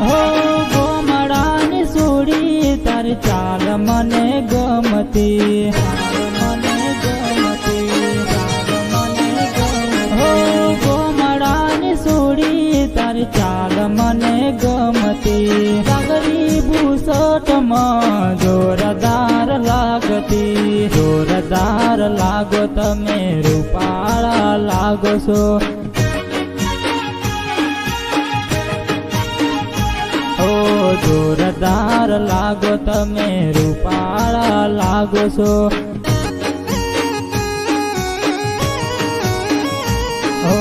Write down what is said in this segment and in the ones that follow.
હો ગોમડાન સોડી તાર ચાલ મને ગમતી. મને ગમતી હો ગોમડાન સોડી તાર ચાલ મને ગમતી. સાગરી ભૂસટમાં જોરદાર લાગતી. જોરદાર લાગો તમે રૂપાળા લાગશો. જોરદાર લાગો તમે રૂપાળા લાગો છો. ઓ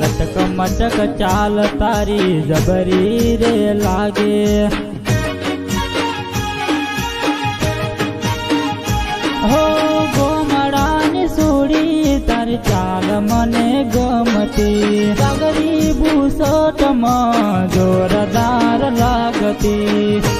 લટક મટક ચાલ તારી જબરી રે લાગે. હો ગોમડાની સુડી તારી ચાલ મને ગમતી. સાગરી ભૂસટમાં જોરદાર લાગતી.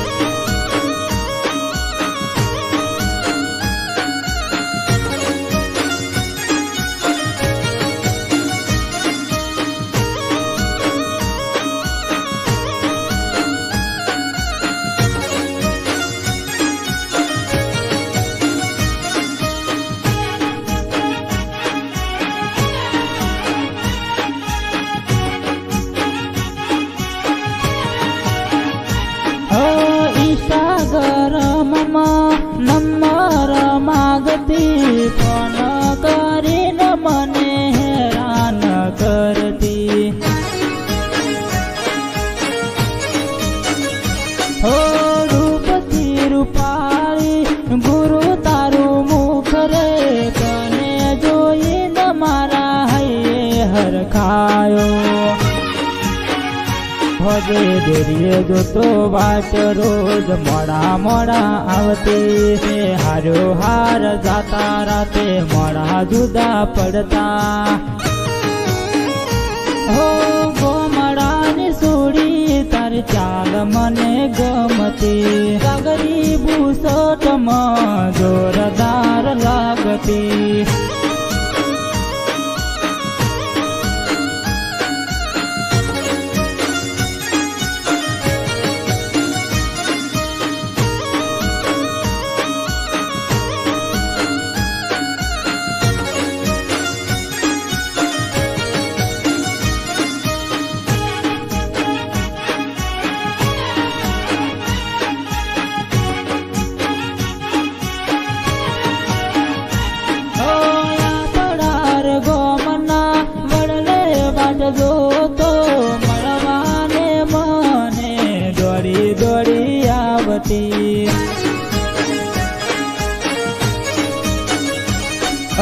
માગતી પણ કરીને મને હેરાન કરતી. હો રૂપથી રૂપાળી ગુરુ તારું મુખ રે, તને જોઈને મારા હૈયે હરખાયો. ભજે ડેરીએ જોતો વાટ રોજ મોડા મોડા આવતી હારો હાર જાતા રાતે મોડા જુદા પડતા. હો ગોમડાની સોડી, તારી ચાલ મને ગમતી. સાગરી ભૂસટમાં જોરદાર લાગતી. આવતી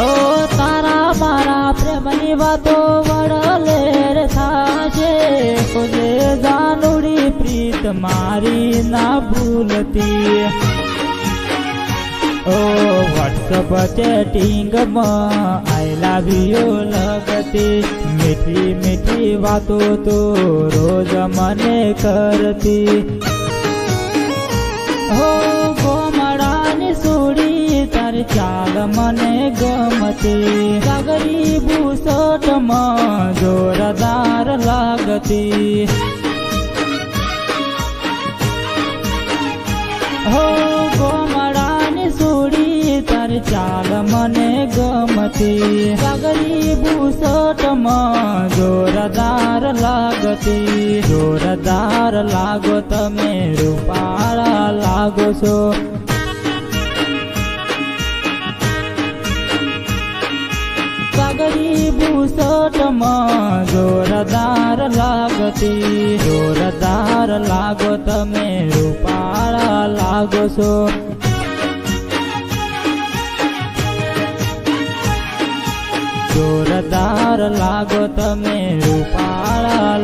ઓ તારા મારા પ્રેમની વાતો વડલે રે થાશે ખુદે જાનુડી પ્રીત મારી ના ભૂલતી. ઓ વોટ્સઅપ ચેટિંગમાં આઈ લવ યુ લગતી. મીઠી મીઠી વાતો તો રોજ મને કરતી. હો ગોમડાની સુડી તારી ચાલ મને ગમતી. સાગરી ભૂસટમાં જોરદાર લાગતી. ગમતી પાગલી ભૂસટમાં જોરદાર લાગતી જોરદાર લાગો તમે રૂપાળા લાગો છો સાગરી ભૂસટમાં જોરદાર લાગતી જોરદાર લાગો તમે રૂપાળા લાગો છો જોરદાર લાગો તમે રૂપાળા